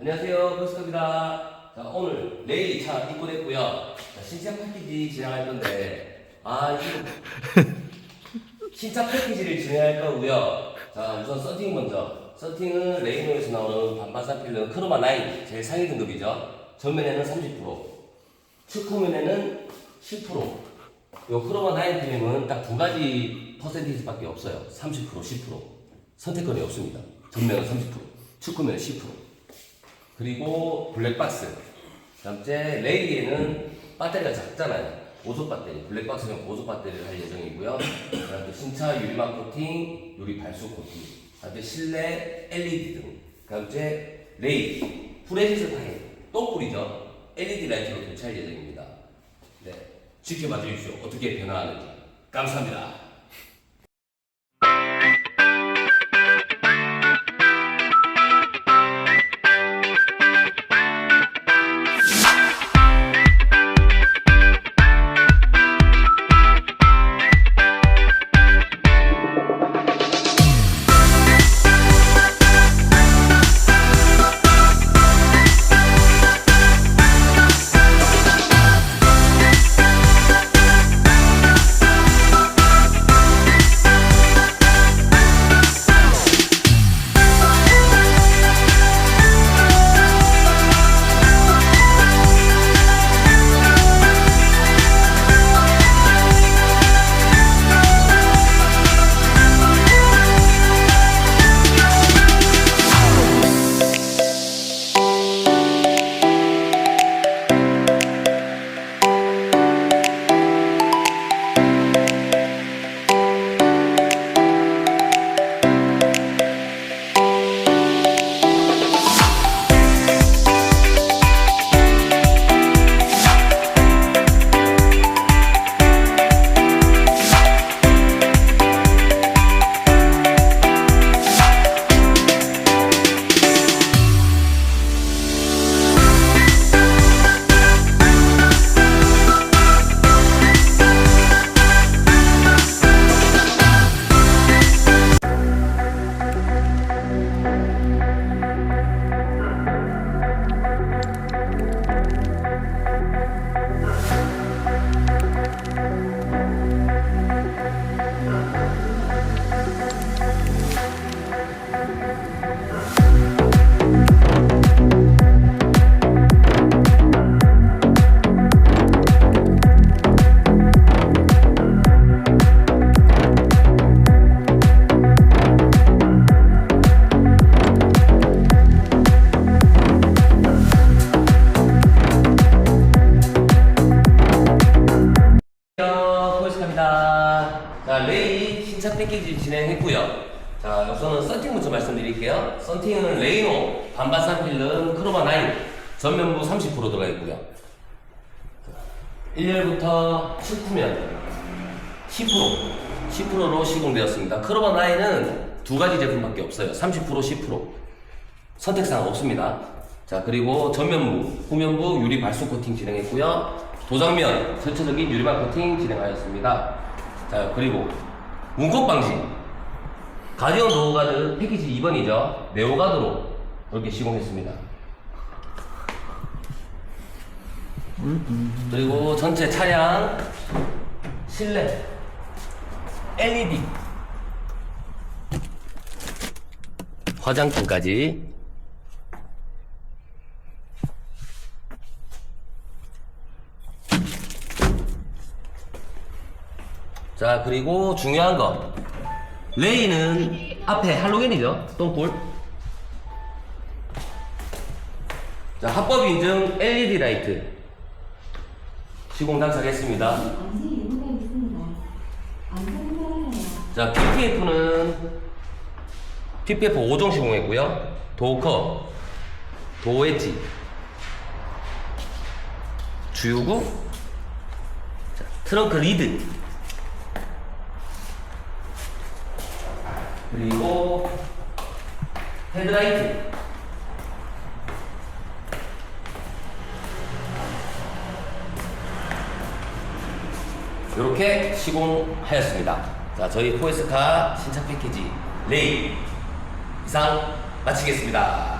안녕하세요. 버스커입니다. 자, 오늘 레이 차 입고됐고요. 자, 신차 패키지 진행할 건데, 아, 이거. 신차 패키지를 진행할 거고요. 자, 우선 서팅 먼저. 서팅은 레이노에서 나오는 반바사 필름 크로마 9, 제일 상위 등급이죠. 전면에는 30%, 측후면에는 10%. 요 크로마 9 필름은 딱 두 가지 퍼센티지밖에 없어요. 30%, 10%. 선택권이 없습니다. 전면은 30%, 측후면은 10%. 그리고 블랙박스. 다음째 레이에는 배터리가 작잖아요. 보조 배터리, 블랙박스는 보조 배터리를 할 예정이고요. 그다음에 신차 유리막 코팅, 유리 발수 코팅. 그다음에 실내 LED 등. 그다음에 레이, 프레시스 타입, 또 뿌리죠. LED 라이트로 교체할 예정입니다. 네, 지켜봐 주십시오. 어떻게 변화하는지. 감사합니다. 레이 신차 패키지 진행했고요. 자, 우선은 썬팅 먼저 말씀드릴게요. 썬팅은 레이노 반바산 필름 크로마 9 전면부 30% 들어가 있고요. 1열부터 7구면 10% 10%로 시공되었습니다. 크로마 9은 두 가지 제품밖에 없어요. 30% 10% 선택사항 없습니다. 자 그리고 전면부, 후면부 유리 발수 코팅 진행했고요. 도장면 전체적인 유리발 코팅 진행하였습니다. 자 그리고 문콕 방지 가디언 도어가드 패키지 2번이죠. 네오가드로 이렇게 시공했습니다. 그리고 전체 차량 실내 LED 화장품까지 자 그리고 중요한 거. 레이는 앞에 할로겐이죠? 똥볼. 자 합법 인증 LED 라이트. 시공. 안전을 자 PPF는 PPF 5종 시공했고요. 도커 도웨지 주유구 자, 트렁크 리드 그리고 헤드라이트 이렇게 시공하였습니다. 자, 저희 포에스카 신차 패키지 레이 이상 마치겠습니다.